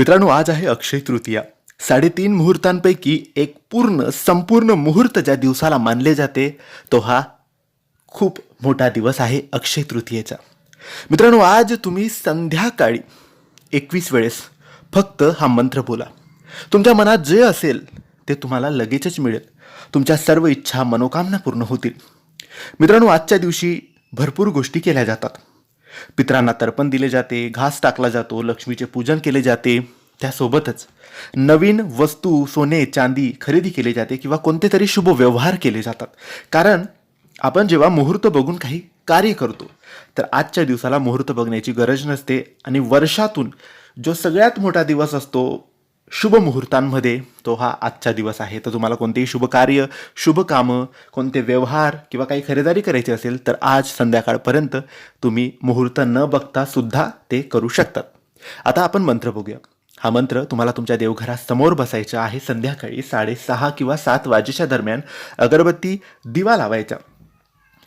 मित्रांनो आज आहे अक्षय तृतीया. साडेतीन मुहूर्तांपैकी एक पूर्ण संपूर्ण मुहूर्त ज्या दिवसाला मानले जाते तो हा खूप मोठा दिवस आहे अक्षय तृतीयेचा. मित्रांनो आज तुम्ही संध्याकाळी एकवीस वेळेस फक्त हा मंत्र बोला. तुमच्या मनात जे असेल ते तुम्हाला लगेचच मिळेल. तुमच्या सर्व इच्छा मनोकामना पूर्ण होतील. मित्रांनो आजच्या दिवशी भरपूर गोष्टी केल्या जातात. पित्रांना तर्पण दिले जाते घास टाकला जातो लक्ष्मीचे पूजन केले जाते. त्यासोबतच नवीन वस्तू सोने चांदी खरेदी केली जाते किंवा कोणते तरी शुभ व्यवहार केले जातात. कारण आपण जेव्हा मुहूर्त बघून काही कार्य करतो तर आजच्या दिवसाला मुहूर्त बघण्याची गरज नसते आणि वर्षातून जो सगळ्यात मोठा दिवस असतो शुभ मुहूर्तांमध्ये तो हा आजचा दिवस आहे. तर तुम्हाला कोणतेही शुभ कार्य शुभ कामं कोणते व्यवहार किंवा काही खरेदारी करायची असेल तर आज संध्याकाळपर्यंत तुम्ही मुहूर्त न बघता सुद्धा ते करू शकतात. आता आपण मंत्र बघूया. हा मंत्र तुम्हाला तुमच्या देवघरासमोर बसायचा आहे संध्याकाळी साडेसहा किंवा सात वाजेच्या दरम्यान अगरबत्ती दिवा लावायचा.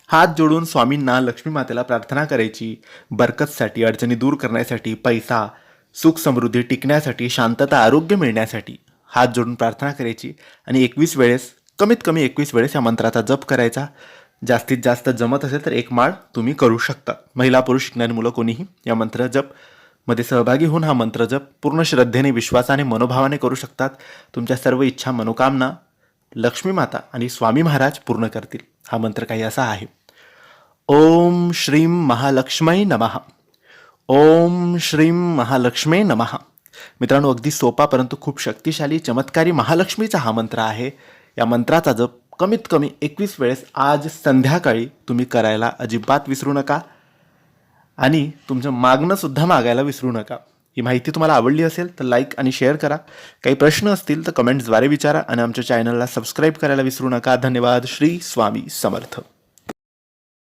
हात जोडून स्वामींना लक्ष्मी मातेला प्रार्थना करायची बरकतसाठी अडचणी दूर करण्यासाठी पैसा सुख समृद्धी टिकण्यासाठी शांतता आरोग्य मिळण्यासाठी हात जोडून प्रार्थना करायची आणि एकवीस वेळेस कमीत कमी एकवीस वेळेस या मंत्राचा जप करायचा. जास्तीत जास्त जमत असेल तर एक माळ तुम्ही करू शकता. महिला पुरुष शिकणारी मुलं कोणीही या मंत्र जपमध्ये सहभागी होऊन हा मंत्र जप पूर्ण श्रद्धेने विश्वासाने मनोभावाने करू शकतात. तुमच्या सर्व इच्छा मनोकामना लक्ष्मी माता आणि स्वामी महाराज पूर्ण करतील. हा मंत्र काही असा आहे. ओम श्रीम महालक्ष्मी नमः. ओम श्रीं महालक्ष्मी नमः. मित्रांनो अगदी सोपा परंतु खूप शक्तिशाली चमत्कारी महालक्ष्मीचा हा मंत्र आहे. या मंत्राचा जप कमीत कमी एकवीस वेळेस आज संध्याकाळी तुम्ही करायला अजिबात विसरू नका आणि तुमचं मागणंसुद्धा मागायला विसरू नका. ही माहिती तुम्हाला आवडली असेल तर लाईक आणि शेअर करा. काही प्रश्न असतील तर कमेंट्सद्वारे विचारा आणि आमच्या चॅनलला सबस्क्राईब करायला विसरू नका. धन्यवाद. श्री स्वामी समर्थ.